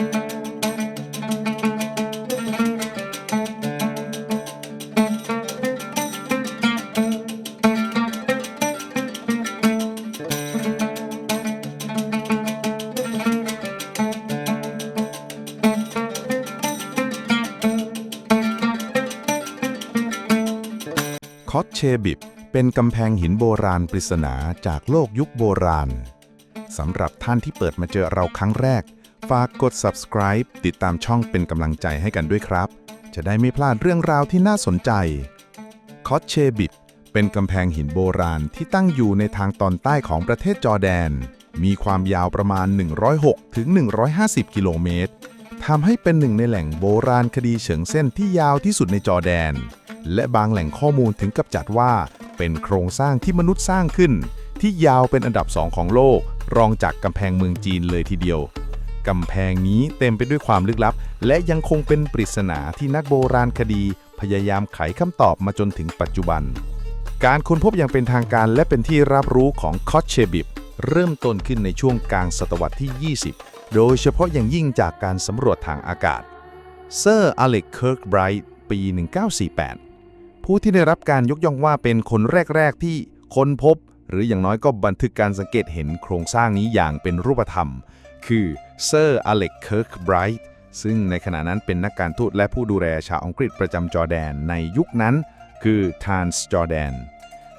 คอตเชบิบเป็นกำแพงหินโบราณปริศนาจากโลกยุคโบราณ สำหรับท่านที่เปิดมาเจอเราครั้งแรก ฝากกด subscribe ติดตามช่องเป็นกำลังใจให้กันด้วยครับ จะได้ไม่พลาดเรื่องราวที่น่าสนใจคอตเชบิบเป็นกำแพงหินโบราณที่ตั้งอยู่ในทางตอนใต้ของประเทศจอร์แดน มีความยาวประมาณ 106ถึง150 กิโลเมตรทำให้เป็นหนึ่งในแหล่งโบราณคดีเฉิงเส้นที่ยาวที่สุดในจอร์แดน และบางแหล่งข้อมูลถึงกับจัดว่า เป็นโครงสร้างที่มนุษย์สร้างขึ้น ที่ยาวเป็นอันดับสองของโลก รองจากกำแพงเมืองจีนเลยทีเดียว กำแพงนี้เต็มไปด้วยความลึกลับ และยังคงเป็นปริศนาที่นักโบราณคดี พยายามไขคำตอบมาจนถึงปัจจุบัน การค้นพบอย่างเป็นทางการและเป็นที่รับรู้ของคอตเชบิบเริ่มต้นขึ้นในช่วงกลางศตวรรษที่ 20 โดยเฉพาะอย่างยิ่งจากการสำรวจทางอากาศ เซอร์อเล็กเคิร์กไบรท์ปี 1948 ผู้ที่ได้รับการยกย่องว่าเป็นคนแรก ๆ ที่ค้นพบ หรืออย่างน้อยก็บันทึกการสังเกตเห็นโครงสร้างนี้อย่างเป็นรูปธรรม คือ เซอร์อเล็กเคิร์กไบรท์ซึ่งในขณะนั้นเป็นนักการทูตและผู้ดูแลชาวอังกฤษประจำจอร์แดนในยุคนั้น คือทานส์จอร์แดน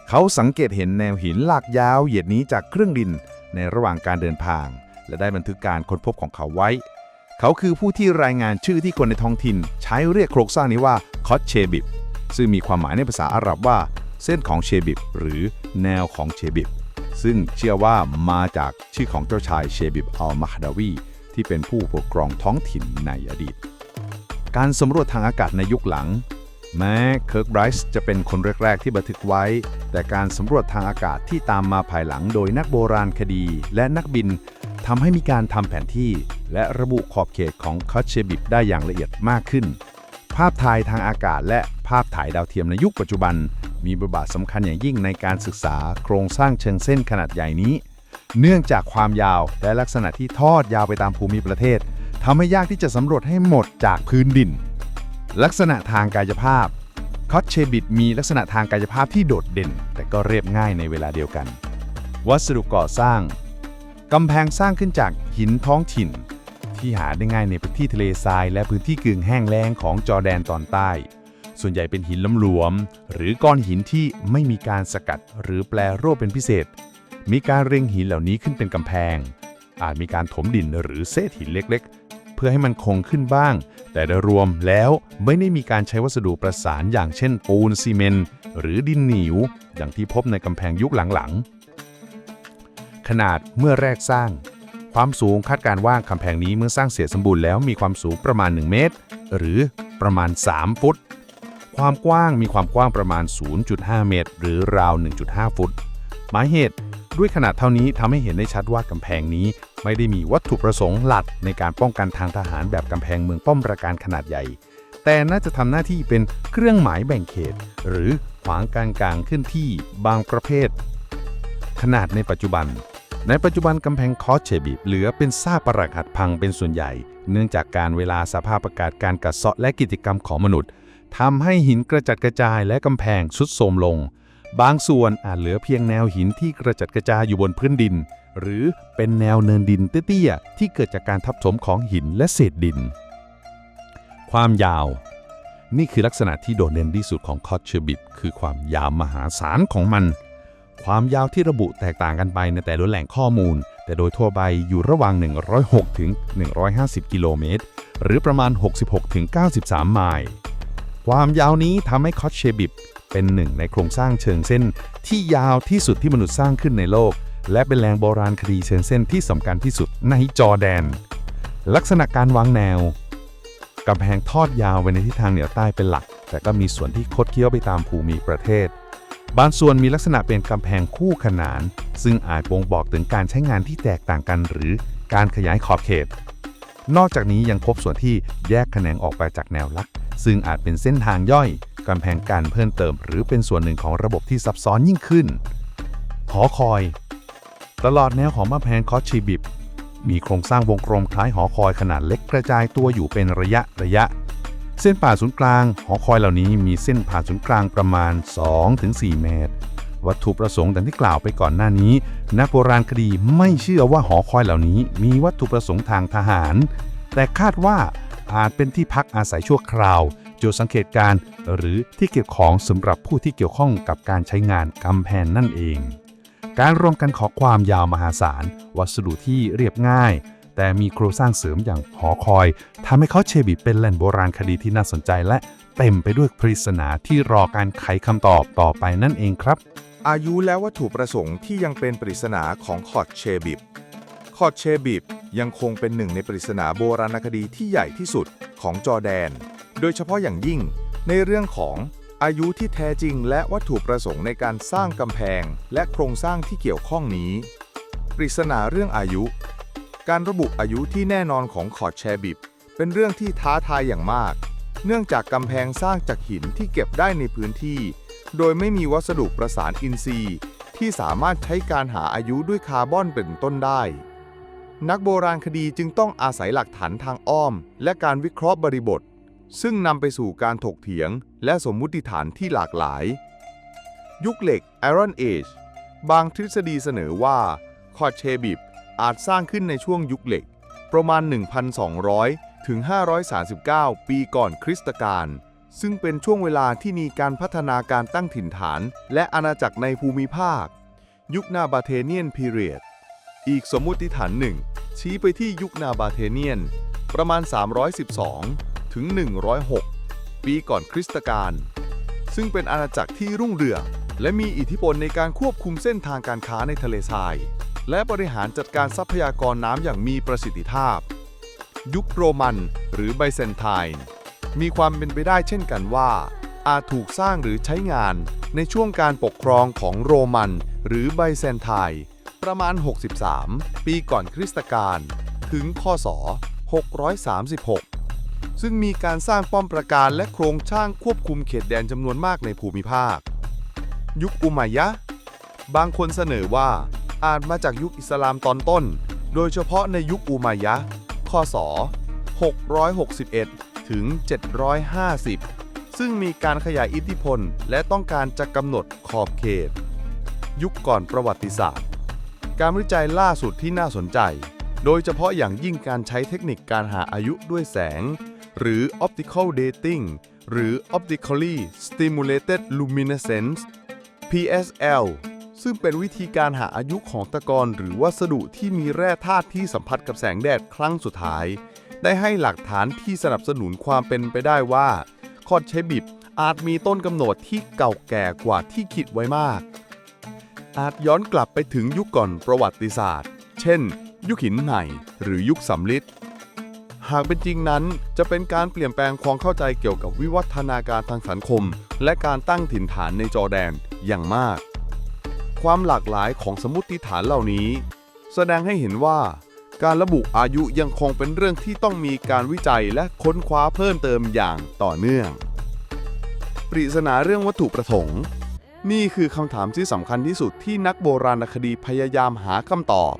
เขาสังเกตเห็นแนวหินหลากยาวเหยียดนี้จากเครื่องดินในระหว่างการเดินทาง และได้บันทึกการค้นพบของเขาไว้ เขาคือผู้ที่รายงานชื่อที่คนในท้องถิ่น ใช้เรียกโครงสร้างนี้ว่าคอตเชบิบซึ่งมีความหมายในภาษาอาหรับว่า เส้นของเชบิบหรือแนวของเชบิบซึ่งเชื่อว่ามาจากชื่อของเจ้าชายเชบิบอัลมาฮดาวี ที่เป็นผู้ปกครองท้องถิ่นในอดีต การสำรวจทางอากาศในยุคหลัง แม้เคิร์กไบรส์จะเป็นคนแรก ๆ ที่บันทึกไว้ แต่การสำรวจทางอากาศที่ตามมาภายหลังโดยนักโบราณคดีและนักบินทำให้มีการทำแผนที่ และระบุขอบเขตของคอเชบิบได้อย่างละเอียดมากขึ้น ภาพถ่ายทางอากาศและภาพถ่ายดาวเทียมในยุคปัจจุบัน มีบทบาทสำคัญอย่างยิ่งในการศึกษาโครงสร้างเชิงเส้นขนาดใหญ่นี้ เนื่องจากความยาวและลักษณะที่ทอดยาวไปตามภูมิประเทศทำให้ยากที่จะสำรวจให้หมดจากพื้นดิน ลักษณะทางกายภาพคอตเชบิดมีลักษณะทางกายภาพที่โดดเด่น แต่ก็เรียบง่ายในเวลาเดียวกัน วัสดุก่อสร้าง กำแพงสร้างขึ้นจากหินท้องถิ่น ที่หาได้ง่ายในพื้นที่ทะเลทราย และพื้นที่กึ่งแห้งแล้งของจอร์แดนตอนใต้ ส่วนใหญ่เป็นหินล้ำหลวม หรือก้อนหินที่ไม่มีการสกัดหรือแปลรูปเป็นพิเศษ มีการเรียงหินเหล่านี้ขึ้นเป็นกำแพง อาจมีการถมดินหรือเศษหินเล็กๆ เพื่อให้มันคงขึ้นบ้าง แต่โดยรวมแล้วไม่ได้มีการใช้วัสดุประสานอย่างเช่นปูนซีเมนต์หรือดินเหนียว อย่างที่พบในกำแพงยุคหลังๆ ขนาดเมื่อแรกสร้าง ความสูงคาดการว่ากำแพงนี้เมื่อสร้างเสร็จสมบูรณ์แล้วมีความสูงประมาณ 1 เมตร หรือประมาณ 3 ฟุตความกว้างมีความกว้างประมาณ 0.5 เมตร หรือราว 1.5 ฟุต หมายเหตุ ด้วยขนาดเท่านี้ทำให้เห็นได้ชัดว่ากำแพงนี้ ไม่ได้มีวัตถุประสงค์หลักในการป้องกันทางทหารแบบกำแพงเมืองป้อมปราการขนาดใหญ่ แต่น่าจะทำหน้าที่เป็นเครื่องหมายแบ่งเขต หรือขวางการกลางขึ้นที่บางประเภท ขนาดในปัจจุบัน ในปัจจุบันกำแพงคอสเชบิบเหลือเป็นซากปรักหักพังเป็นส่วนใหญ่ เนื่องจากการเวลาสภาพอากาศการกัดเซาะและกิจกรรมของมนุษย์ทำให้หินกระจัดกระจายและกำแพงสุดโทรมลง บางส่วนอาจเหลือเพียงแนวหินที่กระจัดกระจายอยู่บนพื้นดิน หรือเป็นแนวเนินดินเตี้ยๆที่เกิดจากการทับถมของหินและเศษดิน ความยาว นี่คือลักษณะที่โดดเด่นที่สุดของคอตเชบิบคือความยาวมหาศาลของมัน ความยาวที่ระบุแตกต่างกันไปในแต่ละแหล่งข้อมูล แต่โดยทั่วไปอยู่ระหว่าง 106ถึง150 กิโลเมตร หรือประมาณ 66ถึง93 ไมล์ความยาวนี้ทำให้คอตเชบิบ เป็นหนึ่งในโครงสร้างเชิงเส้น ที่ยาวที่สุดที่มนุษย์สร้างขึ้นในโลก และเป็นแหล่งโบราณคดีเชิงเส้นที่สำคัญที่สุดในจอร์แดน ลักษณะการวางแนวกำแพงทอดยาวไปในทิศทางเหนือใต้เป็นหลัก แต่ก็มีส่วนที่คดเคี้ยวไปตามภูมิประเทศ บางส่วนมีลักษณะเป็นกำแพงคู่ขนาน ซึ่งอาจบ่งบอกถึงการใช้งานที่แตกต่างกัน หรือการขยายขอบเขต นอกจากนี้ยังพบส่วนที่แยกแขนงออกไปจากแนวลัก ซึ่งอาจเป็นเส้นทางย่อย กำแพงการเพิ่มเติม หรือเป็นส่วนหนึ่งของระบบที่ซับซ้อนยิ่งขึ้น หอคอย ตลอดแนวของมะแพงคอสชีบิบ มีโครงสร้างวงกลมคล้ายหอคอยขนาดเล็กกระจายตัวอยู่เป็นระยะระยะ เส้นผ่าศูนย์กลาง หอคอยเหล่านี้มีเส้นผ่าศูนย์กลางประมาณ 2-4 เมตร วัตถุประสงค์ดังที่กล่าวไปก่อนหน้านี้ นักโบราณคดีไม่เชื่อว่าหอคอยเหล่านี้ มีวัตถุประสงค์ทางทหาร แต่คาดว่าอาจเป็นที่พักอาศัยชั่วคราว จุดสังเกตการ์หรือที่เก็บของสำหรับผู้ที่เกี่ยวข้องกับการใช้งานกำแพงนั่นเอง การรวมกันของความยาวมหาศาล วัสดุที่เรียบง่าย แต่มีโครงสร้างเสริมอย่างหอคอยทำให้เขาเชบิเป็นแหล่งโบราณคดีที่น่าสนใจและเต็มไปด้วยปริศนาที่รอการไขคำตอบต่อไปนั่นเองครับ อายุและวัตถุประสงค์ที่ยังเป็นปริศนาของคอร์ดเชบิบ อดเชบิบยังคงเป็นหนึ่งในปริศนาโบราณคดีที่ใหญ่ที่สุดของจอร์แดน โดยเฉพาะอย่างยิ่งในเรื่องของอายุที่แท้จริงและวัตถุประสงค์ในการสร้างกำแพง และโครงสร้างที่เกี่ยวข้องนี้ ปริศนาเรื่องอายุ การระบุอายุที่แน่นอนของคอดเชบิบ เป็นเรื่องที่ท้าทายอย่างมาก เนื่องจากกำแพงสร้างจากหินที่เก็บได้ในพื้นที่ โดยไม่มีวัสดุประสานอินทรีย์ ที่สามารถใช้การหาอายุด้วยคาร์บอนเป็นต้นได้ นักโบราณคดีจึงต้องอาศัยหลักฐานทางอ้อม และการวิเคราะห์บริบท ซึ่งนำไปสู่การถกเถียง และสมมุติฐานที่หลากหลาย ยุคเหล็ก Iron Age บางทฤษฎีเสนอว่า คอเชบิบอาจสร้างขึ้นในช่วงยุคเหล็ก ประมาณ 1,200 ถึง 539 ปีก่อนคริสตกาลซึ่งเป็นช่วงเวลาที่มีการพัฒนาการตั้งถิ่นฐาน และอาณาจักรในภูมิภาค ยุคนาบาเทเนียนพีเรียด อีกสมมุติฐานหนึ่ง ชี้ไปที่ยุคนาบาเทเนียน ประมาณ 312 ถึง 106 ปีก่อนคริสตกาลซึ่งเป็นอาณาจักรที่รุ่งเรือง และมีอิทธิพลในการควบคุมเส้นทางการค้าในทะเลทราย และบริหารจัดการทรัพยากรน้ำอย่างมีประสิทธิภาพ ยุคโรมันหรือไบเซนไทน์มีความเป็นไปได้เช่นกันว่า อาจถูกสร้างหรือใช้งานในช่วงการปกครองของโรมันหรือไบเซนไทน์ ประมาณ 63 ปีก่อนคริสตกาลถึงคศ 636 ซึ่งมีการสร้างป้อมปราการและโครงสร้างควบคุมเขตแดนจำนวนมากในภูมิภาค ยุคอุมัยยะ บางคนเสนอว่าอาจมาจากยุคอิสลามตอนต้น โดยเฉพาะในยุคอุมัยยะคศ 661 ถึง 750 ซึ่งมีการขยายอิทธิพลและต้องการจะกำหนดขอบเขต ยุคก่อนประวัติศาสตร์ การวิจัยล่าสุดที่น่าสนใจ โดยเฉพาะอย่างยิ่งการใช้เทคนิคการหาอายุด้วยแสง หรือ optical dating หรือ optically stimulated luminescence PSL ซึ่งเป็นวิธีการหาอายุของตะกอนหรือวัสดุที่มีแร่ธาตุที่สัมผัสกับแสงแดดครั้งสุดท้าย ได้ให้หลักฐานที่สนับสนุนความเป็นไปได้ว่าคอดเชบิบอาจมีต้นกำเนิดที่เก่าแก่กว่าที่คิดไว้มาก อาจย้อนกลับไปถึงยุคก่อนประวัติศาสตร์ เช่น ยุคหินใหม่หรือยุคสำลิดหากเป็นจริงนั้นจะเป็นการเปลี่ยนแปลงความเข้าใจเกี่ยวกับวิวัฒนาการทางสังคม และการตั้งถิ่นฐานในจอแดนอย่างมาก ความหลากหลายของสมมติฐานเหล่านี้ แสดงให้เห็นว่า การระบุอายุยังคงเป็นเรื่องที่ต้องมีการวิจัยและค้นคว้าเพิ่มเติมอย่างต่อเนื่อง ปริศนาเรื่องวัตถุประสงค์ นี่คือคำถามที่สำคัญที่สุดที่นักโบราณคดีพยายามหาคำตอบ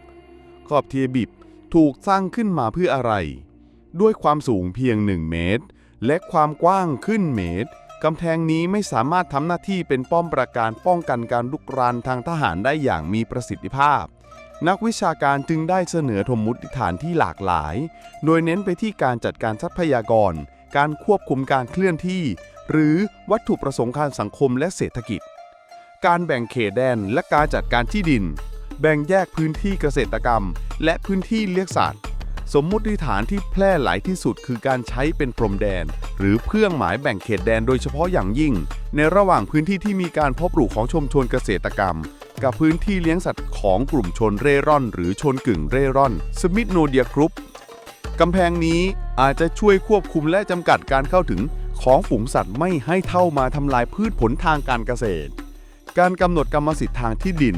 ขอบเทียบิบถูกสร้างขึ้นมาเพื่ออะไร ด้วยความสูงเพียง 1 เมตร และความกว้างขึ้นเมตรกำแพงนี้ไม่สามารถทำหน้าที่เป็นป้อมปราการป้องกันการลุกรานทางทหารได้อย่างมีประสิทธิภาพ นักวิชาการจึงได้เสนอธมุติฐานที่หลากหลาย โดยเน้นไปที่การจัดการทรัพยากร การควบคุมการเคลื่อนที่ หรือวัตถุประสงค์การสังคมและเศรษฐกิจ การแบ่งเขตแดนและการจัดการที่ดิน แบ่งแยกพื้นที่เกษตรกรรม และพื้นที่เลี้ยงสัตว์ สมมุติฐานที่แพร่หลายที่สุดคือการใช้เป็นพรมแดน หรือเครื่องหมายแบ่งเขตแดนโดยเฉพาะอย่างยิ่ง ในระหว่างพื้นที่ที่มีการเพาะปลูกของชมชนเกษตรกรรม กับพื้นที่เลี้ยงสัตว์ของกลุ่มชนเร่ร่อน หรือชนกึ่งเร่ร่อนสมิธโนเดียกรุ๊ปกำแพงนี้อาจจะช่วยควบคุมและจำกัดการเข้าถึงของฝูงสัตว์ไม่ให้เท่ามาทำลายพืชผลทางการเกษตร การกำหนดกรรมสิทธิ์ทางที่ดิน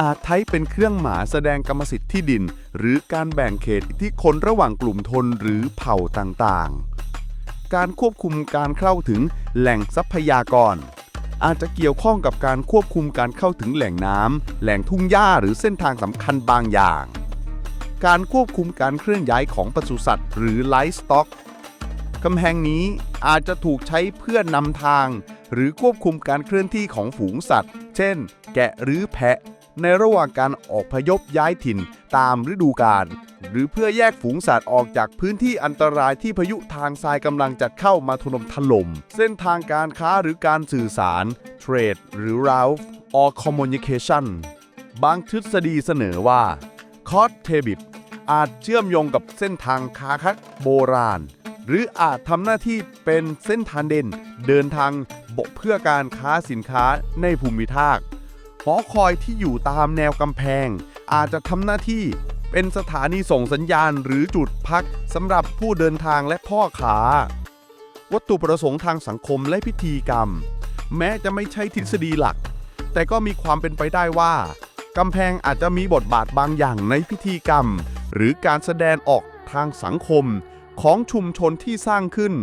อาจใช้เป็นเครื่องหมายแสดงกรรมสิทธิ์ที่ดิน หรือการแบ่งเขตอิทธิคนระหว่างกลุ่มทนหรือเผ่าต่างๆ การควบคุมการเข้าถึงแหล่งทรัพยากร อาจจะเกี่ยวข้องกับการควบคุมการเข้าถึงแหล่งน้ำแหล่งทุ่งหญ้าหรือเส้นทางสำคัญบางอย่าง การควบคุมการเคลื่อนย้ายของปศุสัตว์ หรือไลฟ์สต็อกกำแพงนี้อาจจะถูกใช้เพื่อนำทาง หรือควบคุมการเคลื่อนที่ของฝูงสัตว์ เช่น แกะหรือแพะ ในระหว่างการออกพยพย้ายถิ่นตามฤดูกาล หรือเพื่อแยกฝูงสัตว์ออกจากพื้นที่อันตรายที่พายุทางทรายกำลังจะเข้ามาถล่มถล่ม เส้นทางการค้าหรือการสื่อสาร Trade หรือ Route or Communication บางทฤษฎีเสนอว่าคอสเทบิบอาจเชื่อมโยงกับเส้นทางค้าคักโบราณ หรืออาจทำหน้าที่เป็นเส้นทางเด่น เดินทางบกเพื่อการค้าสินค้าในภูมิภาคหอคอยที่อยู่ตามแนวกำแพง อาจจะทำหน้าที่เป็นสถานีส่งสัญญาณหรือจุดพักสำหรับผู้เดินทางและพ่อค้าวัตถุประสงค์ทางสังคมและพิธีกรรม แม้จะไม่ใช่ทฤษฎีหลัก แต่ก็มีความเป็นไปได้ว่ากำแพงอาจจะมีบทบาทบางอย่างในพิธีกรรม หรือการแสดงออกทางสังคม ของชุมชนที่สร้างขึ้น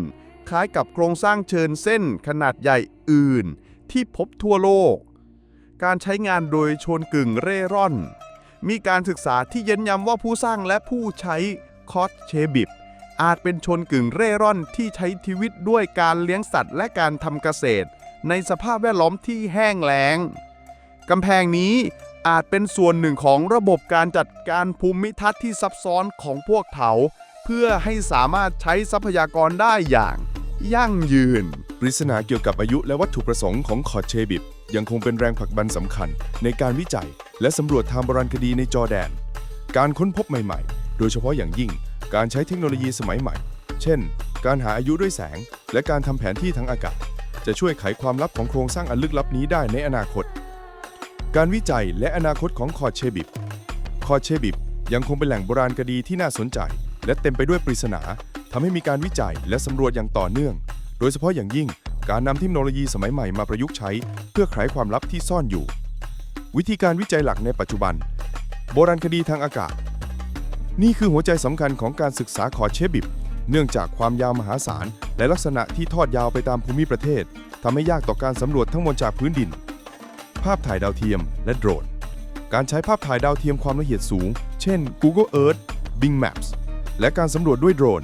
คล้ายกับโครงสร้างเชิญเส้นขนาดใหญ่อื่น ที่พบทั่วโลก การใช้งานโดยชนกึ่งเร่ร่อน มีการศึกษาที่เย้นย้ำว่าผู้สร้างและผู้ใช้คอสเชบิบอาจเป็นชนกึ่งเร่ร่อนที่ใช้ชีวิตด้วยการเลี้ยงสัตว์และการทำเกษตร ในสภาพแวดล้อมที่แห้งแล้งกำแพงนี้อาจเป็นส่วนหนึ่งของระบบการจัดการภูมิทัศน์ที่ซับซ้อนของพวกเขา เพื่อให้สามารถใช้ทรัพยากรได้อย่าง ยั่งยืน ปริศนาเกี่ยวกับอายุและวัตถุประสงค์ของคอร์ดเชบิบ ยังคงเป็นแรงผลักดันสำคัญ ในการวิจัย และสำรวจทางโบราณคดีในจอแดน การค้นพบใหม่ๆ โดยเฉพาะอย่างยิ่ง การใช้เทคโนโลยีสมัยใหม่ เช่น การหาอายุด้วยแสง และการทำแผนที่ทางอากาศ จะช่วยไขความลับของโครงสร้างอันลึกลับนี้ได้ในอนาคต การวิจัยและอนาคตของคอร์ดเชบิบ คอร์ดเชบิบยังคงเป็นแหล่งโบราณคดีที่น่าสนใจ และเต็มไปด้วยปริศนาทำให้มีการวิจัยและสำรวจอย่างต่อเนื่อง โดยเฉพาะอย่างยิ่งการนำเทคโนโลยีสมัยใหม่มาประยุกต์ใช้ เพื่อไขความลับที่ซ่อนอยู่ วิธีการวิจัยหลักในปัจจุบัน โบราณคดีทางอากาศ นี่คือหัวใจสำคัญของการศึกษาคอเชบิบ เนื่องจากความยาวมหาศาล และลักษณะที่ทอดยาวไปตามภูมิประเทศทำให้ยากต่อการสำรวจทั้งหมดจากพื้นดิน ภาพถ่ายดาวเทียม และโดรน การใช้ภาพถ่ายดาวเทียมความละเอียดสูง เช่น Google Earth Bing Maps และการสำรวจด้วยโดรน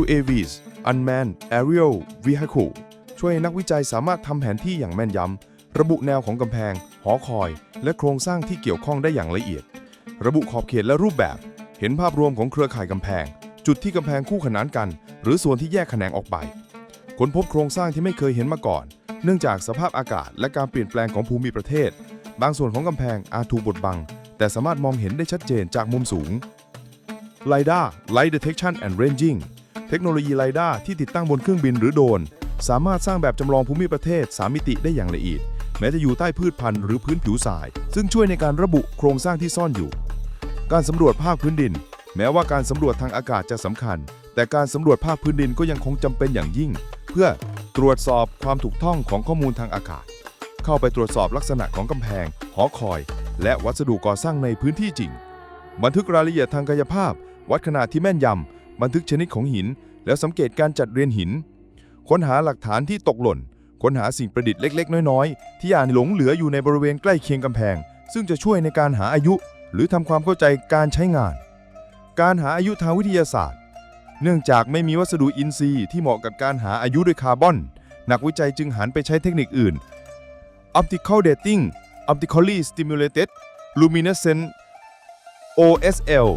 UAVs Unmanned Aerial Vehicle ช่วยให้นักวิจัยสามารถทำแผนที่อย่างแม่นยำ ระบุแนวของกำแพง หอคอย และโครงสร้างที่เกี่ยวข้องได้อย่างละเอียด ระบุขอบเขตและรูปแบบ เห็นภาพรวมของเครือข่ายกำแพง จุดที่กำแพงคู่ขนานกัน หรือส่วนที่แยกแขนงออกไป ค้นพบโครงสร้างที่ไม่เคยเห็นมาก่อน เนื่องจากสภาพอากาศและการเปลี่ยนแปลงของภูมิประเทศ บางส่วนของกำแพงอาจถูกบดบัง แต่สามารถมองเห็นได้ชัดเจนจากมุมสูง LiDAR Light Detection and Ranging เทคโนโลยี LiDAR ที่ติดตั้งบนเครื่องบินหรือโดรนสามารถสร้างแบบจำลองภูมิประเทศ 3 มิติได้อย่างละเอียด แม้จะอยู่ใต้พืชพันธุ์หรือพื้นผิวทราย ซึ่งช่วยในการระบุโครงสร้างที่ซ่อนอยู่ การสำรวจภาคพื้นดิน แม้ว่าการสำรวจทางอากาศจะสำคัญ แต่การสำรวจภาคพื้นดินก็ยังคงจำเป็นอย่างยิ่ง เพื่อตรวจสอบความถูกต้องของข้อมูลทางอากาศ เข้าไปตรวจสอบลักษณะของกำแพง หอคอย และวัสดุก่อสร้างในพื้นที่จริง บันทึกรายละเอียดทางกายภาพ วัดขนาดที่แม่นยำ บันทึกชนิดของหิน แล้วสังเกตการจัดเรียนหิน ค้นหาหลักฐานที่ตกหล่น ค้นหาสิ่งประดิษฐ์เล็ก ๆ น้อย ๆ ที่อาจหลงเหลืออยู่ในบริเวณใกล้เคียงกำแพง ซึ่งจะช่วยในการหาอายุ หรือทำความเข้าใจการใช้งาน การหาอายุทางวิทยาศาสตร์ เนื่องจากไม่มีวัสดุอินทรีย์ที่เหมาะกับการหาอายุด้วยคาร์บอน นักวิจัยจึงหันไปใช้เทคนิคอื่น Optical Dating Optically Stimulated Luminescent OSL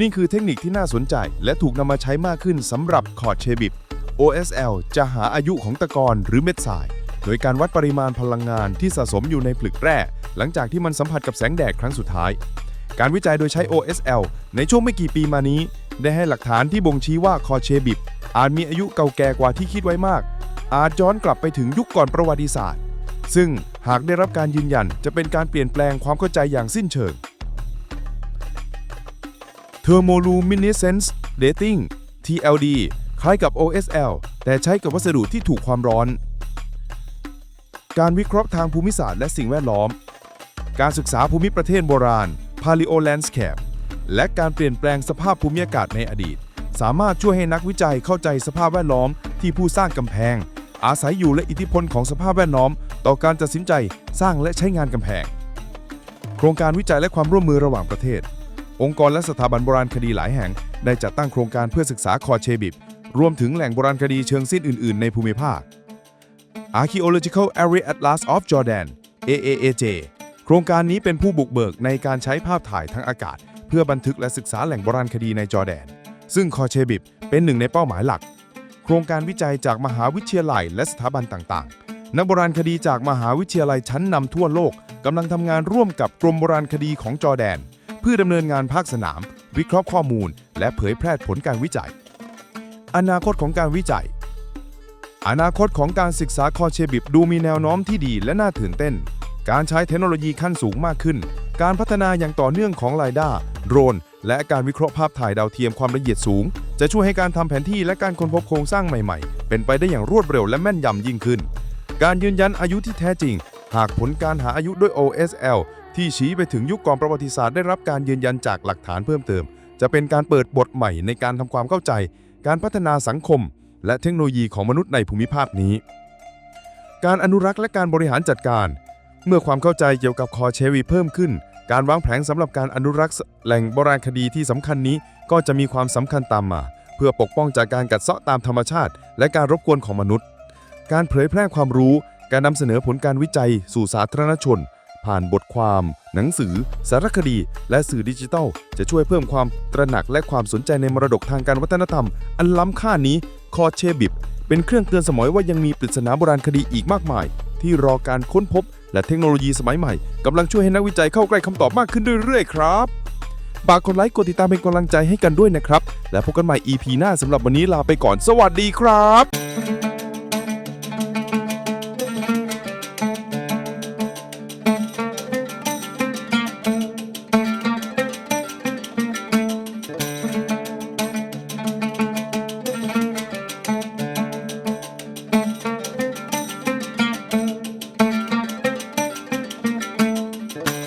นี่คือเทคนิคที่น่าสนใจ และถูกนำมาใช้มากขึ้นสำหรับคอร์ดเชบิบ OSL จะหาอายุของตะกอนหรือเม็ดทราย โดยการวัดปริมาณพลังงานที่สะสมอยู่ในผลึกแร่ หลังจากที่มันสัมผัสกับแสงแดดครั้งสุดท้าย การวิจัยโดยใช้ OSL ในช่วงไม่กี่ปีมานี้ ได้ให้หลักฐานที่บ่งชี้ว่าคอเชบิบ อาจมีอายุเก่าแก่กว่าที่คิดไว้มาก อาจย้อนกลับไปถึงยุคก่อนประวัติศาสตร์ ซึ่งหากได้รับการยืนยันจะเป็นการเปลี่ยนแปลงความเข้าใจอย่างสิ้นเชิง Thermoluminescence Dating TLD คล้ายกับ OSL แต่ใช้กับวัสดุที่ถูกความร้อน การวิเคราะห์ทางภูมิศาสตร์และสิ่งแวดล้อม การศึกษาภูมิประเทศโบราณ Paleo Landscape และการเปลี่ยนแปลงสภาพภูมิอากาศในอดีต สามารถช่วยให้นักวิจัยเข้าใจสภาพแวดล้อมที่ผู้สร้างกำแพง อาศัยอยู่และอิทธิพลของสภาพแวดล้อม ต่อการตัดสินใจสร้างและใช้งานกำแพง โครงการวิจัยและความร่วมมือระหว่างประเทศ องค์กรและสถาบันโบราณคดีหลายแห่ง ได้จัดตั้งโครงการเพื่อศึกษาคอเชบิบ รวมถึงแหล่งโบราณคดีเชิงสิ้นอื่น ๆ ในภูมิภาค Archaeological Area Atlas of Jordan AAAJ โครงการนี้เป็นผู้บุกเบิกในการใช้ภาพถ่ายทางอากาศ เพื่อบันทึกและศึกษาแหล่งโบราณคดีในจอแดน ซึ่งคอเชบิบเป็นหนึ่งในเป้าหมายหลัก โครงการวิจัยจากมหาวิทยาลัยและสถาบันต่าง ๆ นักโบราณคดีจากมหาวิทยาลัยชั้นนำทั่วโลกกำลังทำงานร่วมกับกรมโบราณคดีของจอแดน เพื่อดำเนินงานภาคสนาม วิเคราะห์ข้อมูล และเผยแพร่ผลการวิจัย อนาคตของการวิจัย อนาคตของการศึกษาคอเชบิบดูมีแนวโน้มที่ดีและน่าตื่นเต้น การใช้เทคโนโลยีขั้นสูงมากขึ้น การพัฒนาอย่างต่อเนื่องของไลด้าโดรน และการวิเคราะห์ภาพถ่ายดาวเทียมความละเอียดสูง จะช่วยให้การทำแผนที่และการค้นพบโครงสร้างใหม่ๆ เป็นไปได้อย่างรวดเร็วและแม่นยำยิ่งขึ้น การยืนยันอายุที่แท้จริง หากผลการหาอายุด้วย OSL ที่ชี้ไปถึงยุคก่อนประวัติศาสตร์ได้รับการยืนยันจากหลักฐานเพิ่มเติม จะเป็นการเปิดบทใหม่ในการทำความเข้าใจ การพัฒนาสังคม และเทคโนโลยีของมนุษย์ในภูมิภาคนี้ การอนุรักษ์และการบริหารจัดการ เมื่อความเข้าใจเกี่ยวกับคอเชวีเพิ่มขึ้น การวางแผนสำหรับการอนุรักษ์แหล่งโบราณคดีที่สำคัญนี้ก็จะมีความสำคัญตามมา เพื่อปกป้องจากการกัดเซาะตามธรรมชาติ และการรบกวนของมนุษย์ การเผยแพร่ความรู้ การนำเสนอผลการวิจัย สู่สาธารณชน ผ่านบทความ หนังสือ สารคดี และสื่อดิจิทัล จะช่วยเพิ่มความตระหนักและความสนใจในมรดกทางการวัฒนธรรม อันล้ำค่านี้คอเชบิบ เป็นเครื่องเตือนสมอยว่ายังมีปริศนาโบราณคดีอีกมากมาย ที่รอการค้นพบ และเทคโนโลยีสมัยใหม่กำลังช่วยให้นักวิจัยเข้าใกล้คำตอบมากขึ้นเรื่อยๆครับฝากกดไลค์กดติดตามเป็นกำลังใจให้กันด้วยนะครับ และพบกันใหม่ EP หน้าสำหรับวันนี้ลาไปก่อน สวัสดีครับ